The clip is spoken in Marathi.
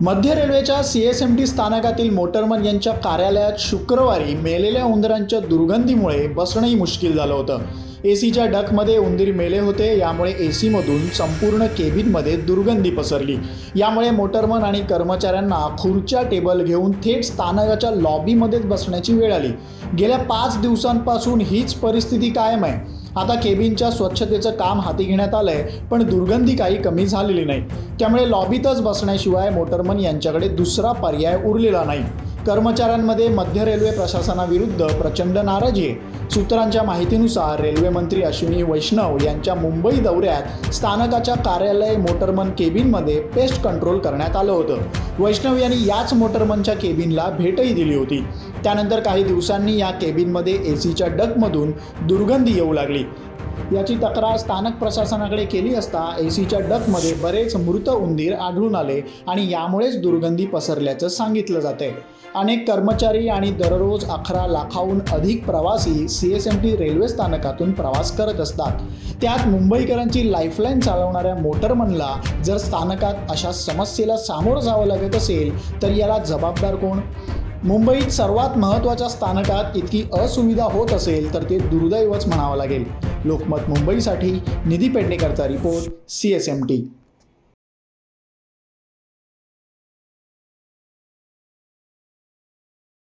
मध्य रेल्वेच्या सी एस एम टी स्थानकातील मोटरमन यांच्या कार्यालयात शुक्रवारी मेलेल्या उंदरांच्या दुर्गंधीमुळे बसणंही मुश्किल झालं होतं. ए सीच्या डकमध्ये उंदीर मेले होते यामुळे ए सीमधून संपूर्ण केबिनमध्ये दुर्गंधी पसरली. यामुळे मोटरमन आणि कर्मचाऱ्यांना खुर्च्या टेबल घेऊन थेट स्थानकाच्या लॉबीमध्येच बसण्याची वेळ आली. गेल्या पाच दिवसांपासून हीच परिस्थिती कायम आहे. आता केबिनच्या स्वच्छतेचं काम हाती घेण्यात आलंय पण दुर्गंधी काही कमी झालेली नाही. त्यामुळे लॉबीतच बसण्याशिवाय मोटरमन यांच्याकडे दुसरा पर्याय उरलेला नाही. कर्मचाऱ्यांमध्ये मध्य रेल्वे प्रशासनाविरुद्ध प्रचंड नाराजी आहे. सूत्रांच्या माहितीनुसार रेल्वे मंत्री अश्विनी वैष्णव यांच्या मुंबई दौऱ्यात स्थानकाच्या कार्यालय मोटरमन केबिनमध्ये पेस्ट कंट्रोल करण्यात आलं होतं. वैष्णव यांनी याच मोटरमनच्या केबिनला भेटही दिली होती. त्यानंतर काही दिवसांनी या केबिनमध्ये ए सीच्या डकमधून दुर्गंधी येऊ लागली. याची तक्रार स्थानक प्रशासनाकडे केली असता ए सीच्या डकमध्ये बरेच मृत उंदीर आढळून आले आणि यामुळेच दुर्गंधी पसरल्याचं सांगितलं जाते अनेक कर्मचारी आणि दररोज अकरा लाखाहून अधिक प्रवासी C S M T railway स्थानकातून प्रवास करत असतात. त्यात मुंबईकरांची लाईफलाईन चालवणाऱ्या मोटरमनला जर स्थानकात अशा समस्येला सामोरं जावं लागत असेल तर याला जबाबदार कोण? मुंबईत सर्वात महत्त्वाच्या स्थानकात इतकी असुविधा होत असेल तर ते दुर्दैवच म्हणावं लागेल. लोकमत मुंबईसाठी Nidhi पेडणेकरचा report C S M T